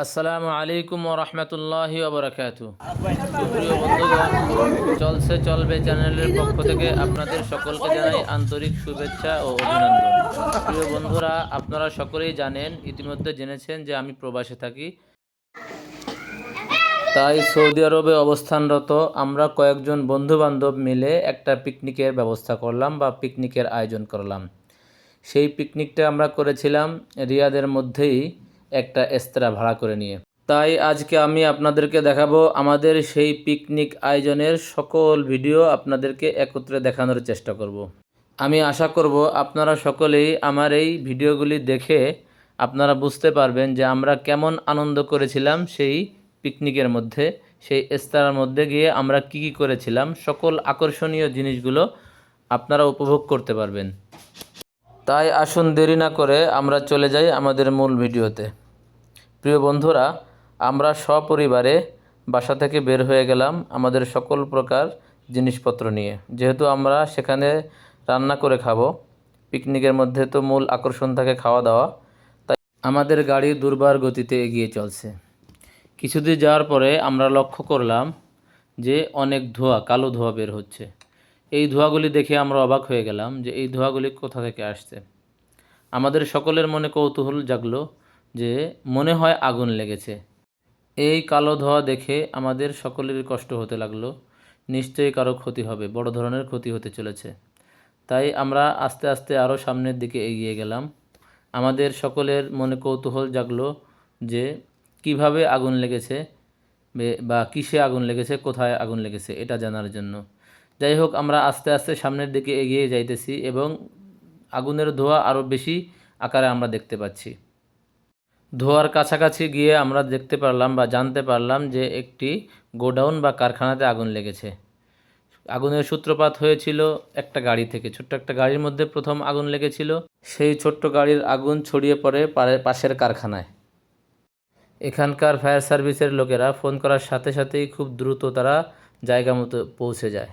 আসসালামু আলাইকুম রহমতুল্লাহি চলছে, চলবে চ্যানেলের পক্ষ থেকে আপনাদের সকলকে জানাই আন্তরিক শুভেচ্ছা ও অভিনন্দন। প্রিয় বন্ধুরা, আপনারা সকলেই জানেন, ইতিমধ্যে জেনেছেন যে আমি প্রবাসে থাকি। তাই সৌদি আরবে অবস্থানরত আমরা কয়েকজন বন্ধু বান্ধব মিলে একটা পিকনিকের ব্যবস্থা করলাম বা পিকনিকের আয়োজন করলাম। সেই পিকনিকটা আমরা করেছিলাম রিয়াদের মধ্যেই। একটা এস্ত্রা ভাড়া করে নিয়ে। তাই আজকে আমি আপনাদেরকে দেখাবো আমাদের সেই পিকনিক আয়োজনের সকল ভিডিও আপনাদেরকে একত্রে দেখানোর চেষ্টা করব। আমি আশা করব আপনারা সকলেই আমার এই ভিডিওগুলি দেখে আপনারা বুঝতে পারবেন যে আমরা কেমন আনন্দ করেছিলাম সেই পিকনিকের মধ্যে, সেই এস্তারার মধ্যে গিয়ে আমরা কি কি করেছিলাম, সকল আকর্ষণীয় জিনিসগুলো আপনারা উপভোগ করতে পারবেন। তাই আসুন দেরি না করে আমরা চলে যাই আমাদের মূল ভিডিওতে। প্রিয় বন্ধুরা, আমরা সপরিবারে বাসা থেকে বের হয়ে গেলাম আমাদের সকল প্রকার জিনিসপত্র নিয়ে। যেহেতু আমরা সেখানে রান্না করে খাব, পিকনিকের মধ্যে তো মূল আকর্ষণ থাকে খাওয়া দাওয়া তাই আমাদের গাড়ি দুর্বার গতিতে এগিয়ে চলছে। কিছুদূর যাওয়ার পরে আমরা লক্ষ্য করলাম যে অনেক ধোঁয়া, কালো ধোঁয়া বের হচ্ছে। এই ধোঁয়াগুলি দেখে আমরা অবাক হয়ে গেলাম যে এই ধোঁয়াগুলি কোথা থেকে আসছে। আমাদের সকলের মনে কৌতূহল জাগলো যে মনে হয় আগুন লেগেছে। এই কালো ধোঁয়া দেখে আমাদের সকলের কষ্ট হতে লাগল। নিশ্চয়ই কারও ক্ষতি হবে, বড় ধরনের ক্ষতি হতে চলেছে। তাই আমরা আস্তে আস্তে আরও সামনের দিকে এগিয়ে গেলাম। আমাদের সকলের মনে কৌতূহল জাগলো যে কীভাবে আগুন লেগেছে বা কিসে আগুন লেগেছে, কোথায় আগুন লেগেছে, এটা জানার জন্য। যাই হোক, আমরা আস্তে আস্তে সামনের দিকে এগিয়ে যাইতেছি এবং আগুনের ধোঁয়া আরও বেশি আকারে আমরা দেখতে পাচ্ছি। ধোয়ার কাছাকাছি গিয়ে আমরা দেখতে পারলাম বা জানতে পারলাম যে একটি গোডাউন বা কারখানাতে আগুন লেগেছে। আগুনের সূত্রপাত হয়েছিল একটা গাড়ি থেকে। ছোট্ট একটা গাড়ির মধ্যে প্রথম আগুন লেগেছিল। সেই ছোট্ট গাড়ির আগুন ছড়িয়ে পড়ে পাশের কারখানায়। এখানকার ফায়ার সার্ভিসের লোকেরা ফোন করার সাথে সাথেই খুব দ্রুত তারা জায়গা মতো পৌঁছে যায়।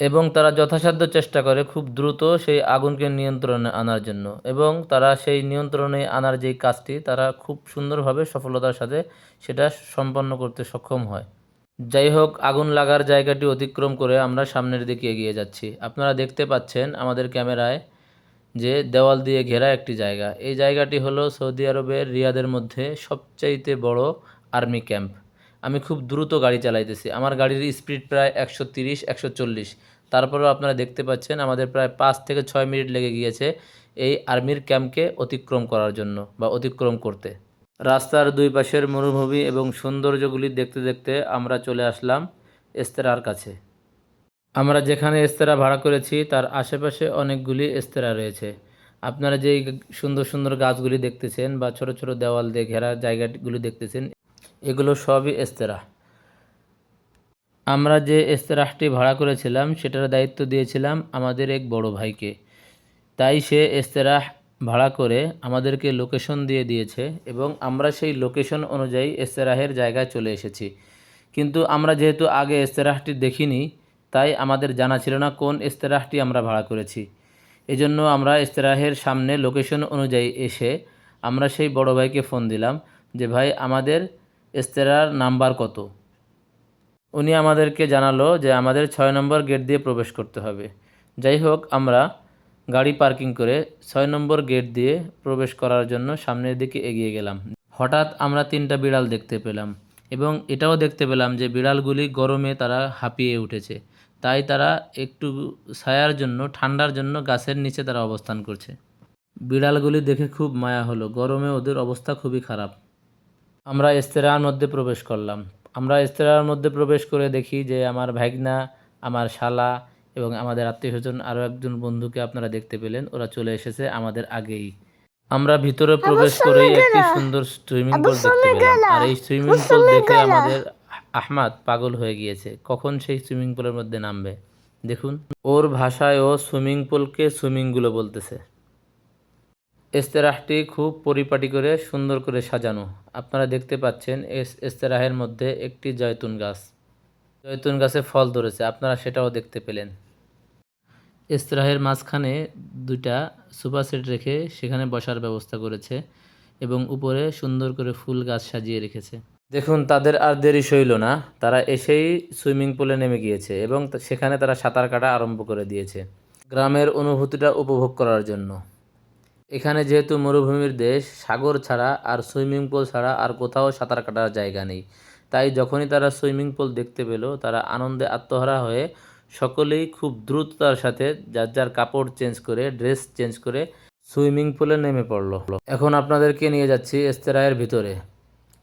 এবং তারা যথাসাধ্য চেষ্টা করে খুব দ্রুত সেই আগুনকে নিয়ন্ত্রণে আনার জন্য। এবং তারা সেই নিয়ন্ত্রণে আনার যেই কাজটি, তারা খুব সুন্দরভাবে সফলতার সাথে সেটা সম্পন্ন করতে সক্ষম হয়। যাই হোক, আগুন লাগার জায়গাটি অতিক্রম করে আমরা সামনের দিকে এগিয়ে যাচ্ছি। আপনারা দেখতে পাচ্ছেন আমাদের ক্যামেরায় যে দেওয়াল দিয়ে ঘেরা একটি জায়গা। এই জায়গাটি হলো সৌদি আরবের রিয়াদের মধ্যে সবচাইতে বড় আর্মি ক্যাম্প। আমি খুব দ্রুত গাড়ি চালাইতেছি। আমার গাড়ির স্পিড প্রায় একশো তিরিশ, একশো চল্লিশ। তারপরেও আপনারা দেখতে পাচ্ছেন, আমাদের প্রায় পাঁচ থেকে ছয় মিনিট লেগে গিয়েছে এই আর্মির ক্যাম্পকে অতিক্রম করার জন্য বা অতিক্রম করতে। রাস্তার দুই পাশের মরুভূমি এবং সৌন্দর্যগুলি দেখতে দেখতে আমরা চলে আসলাম এস্তেরার কাছে। আমরা যেখানে এস্তেরা ভাড়া করেছি, তার আশেপাশে অনেকগুলি এস্তেরা রয়েছে। আপনারা যেই সুন্দর সুন্দর গাছগুলি দেখতেছেন বা ছোট ছোট দেওয়াল দিয়ে ঘেরা জায়গাগুলি দেখতেছেন এগুলো সবই এস্তেরা আমরা যে এস্তেরাহটি ভাড়া করেছিলাম, সেটার দায়িত্ব দিয়েছিলাম আমাদের এক বড় ভাইকে। তাই সে এস্তেরাহ ভাড়া করে আমাদেরকে লোকেশন দিয়ে দিয়েছে এবং আমরা সেই লোকেশন অনুযায়ী এস্তেরাহের জায়গায় চলে এসেছি। কিন্তু আমরা যেহেতু আগে এস্তেরাহটি দেখিনি, তাই আমাদের জানা ছিল না কোন এস্তেরাহটি আমরা ভাড়া করেছি। এজন্য আমরা এস্তেরাহের সামনে লোকেশন অনুযায়ী এসে আমরা সেই বড় ভাইকে ফোন দিলাম যে, ভাই, আমাদের এস্তেরার নাম্বার কত? উনি আমাদেরকে জানালো যে আমাদের ছয় নম্বর গেট দিয়ে প্রবেশ করতে হবে। যাই হোক, আমরা গাড়ি পার্কিং করে ছয় নম্বর গেট দিয়ে প্রবেশ করার জন্য সামনের দিকে এগিয়ে গেলাম। হঠাৎ আমরা তিনটা বিড়াল দেখতে পেলাম এবং এটাও দেখতে পেলাম যে বিড়ালগুলি গরমে তারা হাঁপিয়ে উঠেছে। তাই তারা একটু ছায়ার জন্য, ঠান্ডার জন্য গাছের নিচে তারা অবস্থান করছে। বিড়ালগুলি দেখে খুব মায়া হলো। গরমে ওদের অবস্থা খুবই খারাপ। আমরা এস্তেরার মধ্যে প্রবেশ করলাম। আমরা এস্তেরার মধ্যে প্রবেশ করে দেখি যে আমার ভাগনা আমার শালা এবং আমাদের আত্মীয় স্বজন আরও একজন বন্ধুকে আপনারা দেখতে পেলেন। ওরা চলে এসেছে আমাদের আগেই। আমরা ভিতরে প্রবেশ করেই একটি সুন্দর সুইমিং পুল দেখতে পেলাম। আর এই সুইমিং পুল দেখে আমাদের আহমাদ পাগল হয়ে গিয়েছে। কখন সেই সুইমিং পুলের মধ্যে নামবে? দেখুন। ওর ভাষায় ও সুইমিং পুলকে সুইমিংগুলো বলতেছে। এস্তেরাহটি খুব পরিপাটি করে সুন্দর করে সাজানো। আপনারা দেখতে পাচ্ছেন এস, এস্তেরাহের মধ্যে একটি জয়তুন গাছ। জয়তুন গাছে ফল ধরেছে, আপনারা সেটাও দেখতে পেলেন। এস্তেরাহের মাঝখানে দুইটা সোফা সেট রেখে সেখানে বসার ব্যবস্থা করেছে এবং উপরে সুন্দর করে ফুল গাছ সাজিয়ে রেখেছে। দেখুন, তাদের আর দেরি সইল না, তারা এসেই সুইমিং পুলে নেমে গিয়েছে এবং সেখানে তারা সাঁতার কাটা আরম্ভ করে দিয়েছে। গ্রামের অনুভূতিটা উপভোগ করার জন্য। এখানে যেহেতু মরুভূমির দেশ, সাগর ছাড়া আর সুইমিং পুল ছাড়া আর কোথাও সাঁতার কাটার জায়গা নেই। তাই যখনই তারা সুইমিং পুল দেখতে পেল, তারা আনন্দে আত্মহারা হয়ে সকলেই খুব দ্রুততার সাথে যার যার কাপড় চেঞ্জ করে, ড্রেস চেঞ্জ করে সুইমিং পুলে নেমে পড়ল। এখন আপনাদেরকে নিয়ে যাচ্ছি এস্তেরায়ের ভিতরে,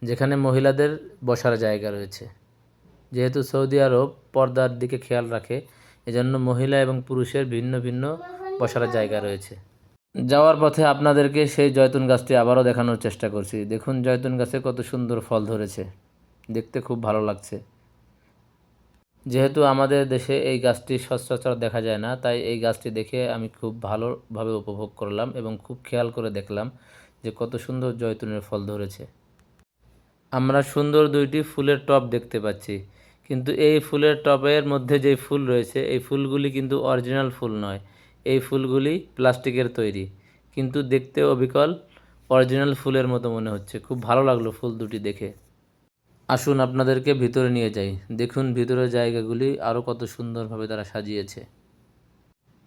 যেখানে মহিলাদের বসার জায়গা রয়েছে। যেহেতু সৌদি আরব পর্দার দিকে খেয়াল রাখে, এজন্য মহিলা এবং পুরুষের ভিন্ন ভিন্ন বসার জায়গা রয়েছে। যাওয়ার পথে আপনাদেরকে সেই জয়তুন গাছটি আবারও দেখানোর চেষ্টা করছি। দেখুন জয়তুন গাছে কত সুন্দর ফল ধরেছে। দেখতে খুব ভালো লাগছে। যেহেতু আমাদের দেশে এই গাছটি সচরাচর দেখা যায় না, তাই এই গাছটি দেখে আমি খুব ভালোভাবে উপভোগ করলাম এবং খুব খেয়াল করে দেখলাম যে কত সুন্দর জয়তুনের ফল ধরেছে। আমরা সুন্দর দুইটি ফুলের টব দেখতে পাচ্ছি, কিন্তু এই ফুলের টবের মধ্যে যে ফুল রয়েছে, এই ফুলগুলি কিন্তু অরিজিনাল ফুল নয়। এই ফুলগুলি প্লাস্টিকের তৈরি। কিন্তু দেখতে অবিকল অরিজিনাল ফুলের মতো মনে হচ্ছে। খুব ভালো লাগল ফুল দুটি দেখে। আসুন আপনাদেরকে ভিতরে নিয়ে যাই। দেখুন ভিতরের জায়গাগুলি আরও কত সুন্দরভাবে তারা সাজিয়েছে।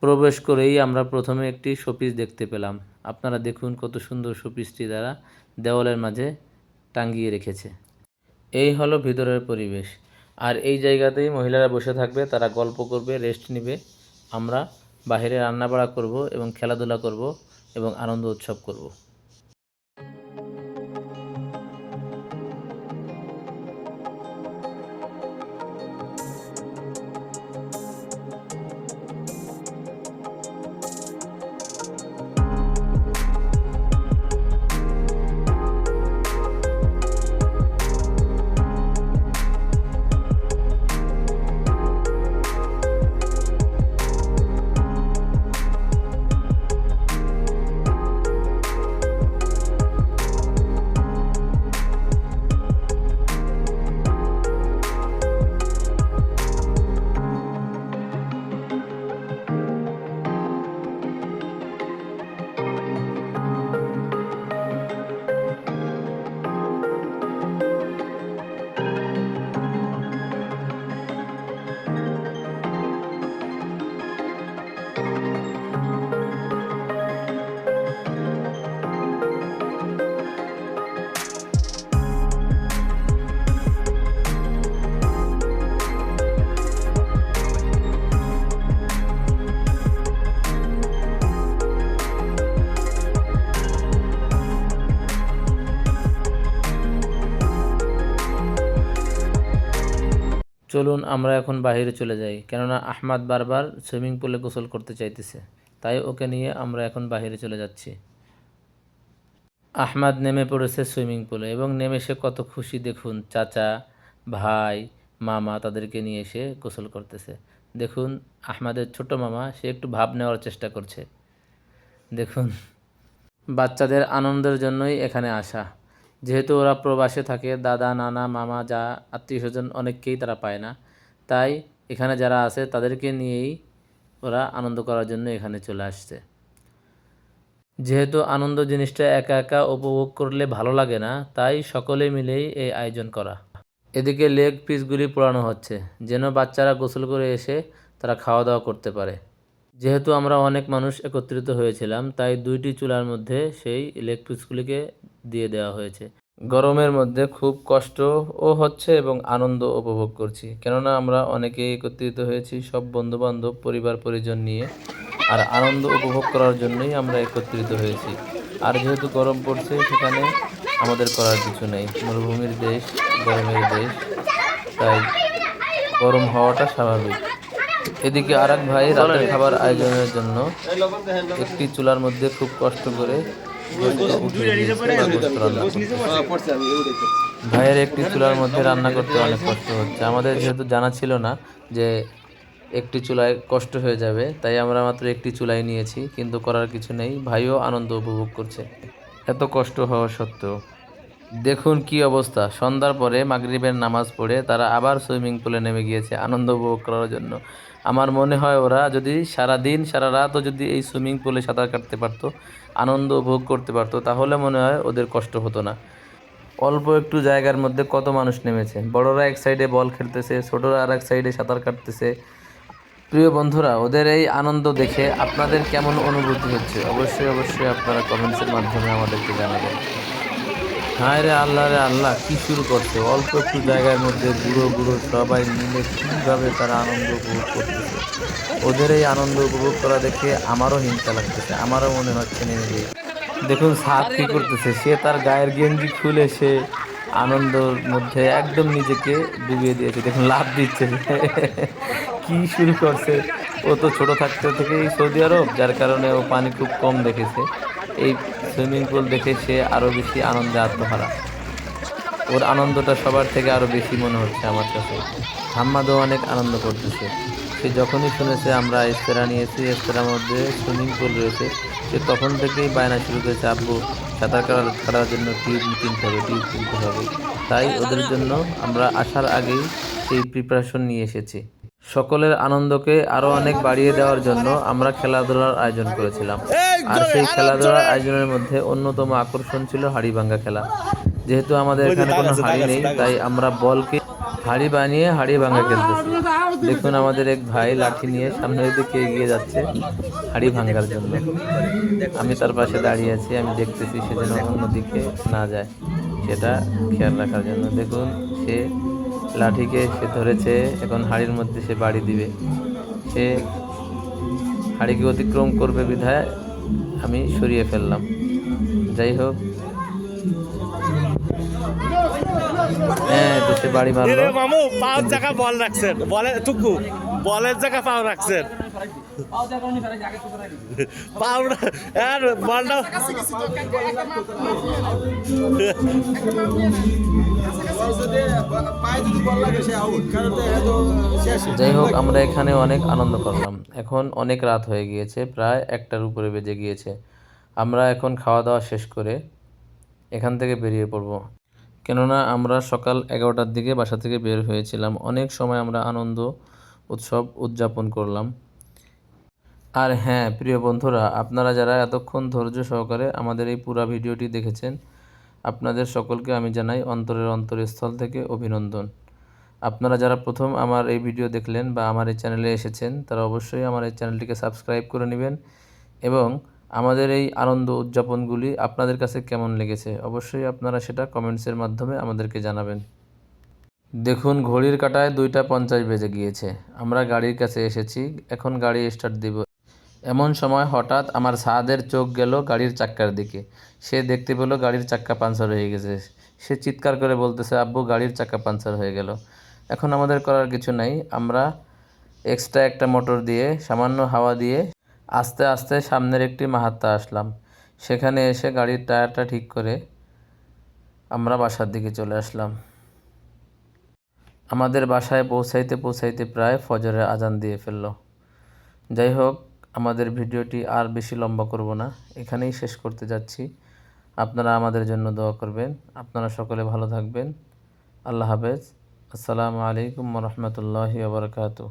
প্রবেশ করেই আমরা প্রথমে একটি শোপিস দেখতে পেলাম। আপনারা দেখুন কত সুন্দর শোপিসটি তারা দেওয়ালের মাঝে টাঙ্গিয়ে রেখেছে। এই হলো ভিতরের পরিবেশ। আর এই জায়গাতেই মহিলারা বসে থাকবে, তারা গল্প করবে রেস্ট নেবে। আমরা বাইরে রান্নাবাড়া করব এবং খেলাধুলা করব এবং আনন্দ উৎসব করব। চলুন আমরা এখন বাইরে চলে যাই, কেননা আহমাদ বারবার সুইমিং পুলে গোসল করতে চাইতেছে, তাই ওকে নিয়ে আমরা এখন বাইরে চলে যাচ্ছি। আহমাদ নেমে পড়েছে সুইমিং পুলে এবং নেমে সে কত খুশি, দেখুন, চাচা, ভাই, মামা তাদেরকে নিয়ে এসে গোসল করতেছে। দেখুন, আহমাদের ছোট মামা, সে একটু ভাব নেওয়ার চেষ্টা করছে। দেখুন, বাচ্চাদের আনন্দের জন্যই এখানে আসা। যেহেতু ওরা প্রবাসে থাকে, দাদা, নানা, মামা, যা আত্মীয় স্বজন অনেককেই তারা পায় না। তাই এখানে যারা আছে, তাদেরকে নিয়েই ওরা আনন্দ করার জন্য এখানে চলে আসছে। যেহেতু আনন্দ জিনিসটা একা একা উপভোগ করলে ভালো লাগে না, তাই সকলে মিলেই এই আয়োজন করা। এদিকে লেগ পিসগুলি পোড়ানো হচ্ছে, যেন বাচ্চারা গোসল করে এসে তারা খাওয়া দাওয়া করতে পারে। যেহেতু আমরা অনেক মানুষ একত্রিত হয়েছিলাম, তাই দুইটি চুলার মধ্যে সেই লেগ পিসগুলিকে দিয়ে দেওয়া হয়েছে। গরমের মধ্যে খুব কষ্টও হচ্ছে এবং আনন্দ উপভোগ করছি। কেননা আমরা অনেকেই একত্রিত হয়েছি সব বন্ধুবান্ধব, পরিবার, পরিজন নিয়ে। আর আনন্দ উপভোগ করার জন্যই আমরা একত্রিত হয়েছি। আর যেহেতু গরম পড়ছে, সেখানে আমাদের করার কিছু নেই। মরুভূমির দেশ, গরমের দেশ, তাই গরম হওয়াটা স্বাভাবিক। এদিকে আর এক ভাই রাতের খাবার আয়োজনের জন্য একটি চুলার মধ্যে খুব কষ্ট করে। ভাইয়ের একটি চুলার মধ্যে রান্না করতে অনেক কষ্ট হচ্ছে। আমাদের যেহেতু জানা ছিল না যে একটি চুলায় কষ্ট হয়ে যাবে, তাই আমরা মাত্র একটি চুলাই নিয়েছি, কিন্তু করার কিছু নেই। ভাইও আনন্দ উপভোগ করছে। এত কষ্ট হওয়া সত্ত্বেও। দেখুন কি অবস্থা। সন্ধ্যার পরে মাগরিবের নামাজ পড়ে তারা আবার সুইমিং পুলে নেমে গিয়েছে আনন্দ উপভোগ করার জন্য। আমার মনে হয় ওরা যদি সারা দিন, সারা রাতও যদি এই সুইমিং পুলে সাঁতার কাটতে পারতো, আনন্দ উপভোগ করতে পারতো, তাহলে মনে হয় ওদের কষ্ট হতো না। অল্প একটু জায়গার মধ্যে কত মানুষ নেমেছে। বড়রা এক সাইডে বল খেলতেছে, ছোটরা আর এক সাইডে সাঁতার কাটতেছে। প্রিয় বন্ধুরা, ওদের এই আনন্দ দেখে আপনাদের কেমন অনুভূতি হচ্ছে? অবশ্যই অবশ্যই আপনারা কমেন্টসের মাধ্যমে আমাদেরকে জানাবেন। হায় রে আল্লাহ রে আল্লাহ, কি শুরু করছে? অল্প একটু জায়গার মধ্যে বুড়ো বুড়ো সবাই মিলে কীভাবে তারা আনন্দ উপভোগ করতেছে? ওদের এই আনন্দ উপভোগ করা দেখে আমারও হিংসা লাগতেছে, আমারও মনে হচ্ছে নেমে যাই দেখুন সাপ কী করতেছে, সে তার গায়ের গেঞ্জি খুলে সে আনন্দর মধ্যে একদম নিজেকে ডুবিয়ে দিয়েছে, দেখুন লাভ দিচ্ছে কি শুরু করছে? ও তো ছোট থাকতে থেকেই সৌদি আরব, যার কারণে ও পানি খুব কম দেখেছে। এই সুইমিং পুল দেখে সে আরও বেশি আনন্দে আত্মহারা। ওর আনন্দটা সবার থেকে আরও বেশি মনে হচ্ছে আমার কাছে। হাম্মাদও অনেক আনন্দ করতেছে। সে যখনই শুনেছে আমরা এস্তেরা নিয়েছি, এস্তেরার মধ্যে সুইমিং পুল রয়েছে, সে তখন থেকেই বায়না শুরু করেছে, আব্বু, সাঁতার কাটার কাটার জন্য টিউব কিনতে হবে টিউব কিনতে হবে। তাই ওদের জন্য আমরা আসার আগেই সেই প্রিপারেশন নিয়ে এসেছি। সকলের আনন্দকে আরও অনেক বাড়িয়ে দেওয়ার জন্য আমরা খেলাধুলার আয়োজন করেছিলাম। আর সেই খেলাধুলার আয়োজনের মধ্যে অন্যতম আকর্ষণ ছিল হাড়ি ভাঙ্গা খেলা। যেহেতু আমাদের এখানে কোনো হাড়ি নেই তাই আমরা বলকে হাড়ি বানিয়ে হাড়ি ভাঙ্গা খেলতেছি। দেখুন আমাদের এক ভাই লাঠি নিয়ে সামনের দিকে এগিয়ে যাচ্ছে হাড়ি ভাঙ্গার জন্য। আমি তার পাশে দাঁড়িয়ে আছি আমি দেখতেছি সে যেন অন্যদিকে না যায়। সেটা খেয়াল রাখার জন্য। দেখুন সে লাঠিকে সে ধরেছে এখন হাড়ির মধ্যে সে বাড়ি দিবে। সে হাড়িকে অতিক্রম করবে বিধায় আমি সরিয়ে ফেললাম। যাই হোক। হ্যাঁ তো সে বাড়ি মারলো। মামু পাঁচ জায়গা বল রাখছেন। বলে টুকু বলের জায়গা পাও রাখছেন। পাও না- আর বলটা যাই হোক, আমরা এখানে অনেক আনন্দ করলাম। এখন অনেক রাত হয়ে গিয়েছে, প্রায় একটার উপরে বেজে গিয়েছে। আমরা এখন খাওয়া দাওয়া শেষ করে এখান থেকে বেরিয়ে পড়ব। কেননা আমরা সকাল এগারোটার দিকে বাসা থেকে বের হয়েছিলাম। অনেক সময় আমরা আনন্দ উৎসব উদযাপন করলাম। আর হ্যাঁ প্রিয় বন্ধুরা, আপনারা যারা এতক্ষণ ধৈর্য সহকারে আমাদের এই পুরা ভিডিওটি দেখেছেন আপনাদের সকলকে আমি জানাই অন্তরের অন্তরস্থল থেকে অভিনন্দন। আপনারা যারা প্রথম আমার এই ভিডিও দেখলেন বা আমার এই চ্যানেলে এসেছেন, তারা অবশ্যই আমার এই চ্যানেলটিকে সাবস্ক্রাইব করে নেবেন এবং আমাদের এই আনন্দ উদযাপনগুলি আপনাদের কাছে কেমন লেগেছে অবশ্যই আপনারা সেটা কমেন্টসের মাধ্যমে আমাদেরকে জানাবেন। দেখুন, ঘড়ির কাঁটায় দুইটা পঞ্চাশ বেজে গিয়েছে। আমরা গাড়ির কাছে এসেছি। এখন গাড়ি স্টার্ট দিব। এমন সময় হঠাৎ আমার সাদের চোখ গেল গাড়ির চাক্কার দিকে। সে দেখতে পেল গাড়ির চাক্কা পাঞ্চার হয়ে গেছে। সে চিৎকার করে বলতেছে, আব্বু, গাড়ির চাক্কা পাঞ্চার হয়ে গেল। এখন আমাদের করার কিছু নাই। আমরা এক্সট্রা একটা মোটর দিয়ে, সামান্য হাওয়া দিয়ে আস্তে আস্তে সামনের একটি মাহাত্মা আসলাম। সেখানে এসে গাড়ির টায়ারটা ঠিক করে আমরা বাসার দিকে চলে আসলাম। আমাদের বাসায় পৌঁছাইতে পৌঁছাইতে প্রায় ফজরের আজান দিয়ে ফেলল। যাই হোক আমাদের ভিডিওটি আর বেশি লম্বা করব না। এখানেই শেষ করতে যাচ্ছি। আপনারা আমাদের জন্য দোয়া করবেন। আপনারা সকলে ভালো থাকবেন। আল্লাহ হাফেজ। আসসালামু আলাইকুম রহমতুল্লাহি বারকাতু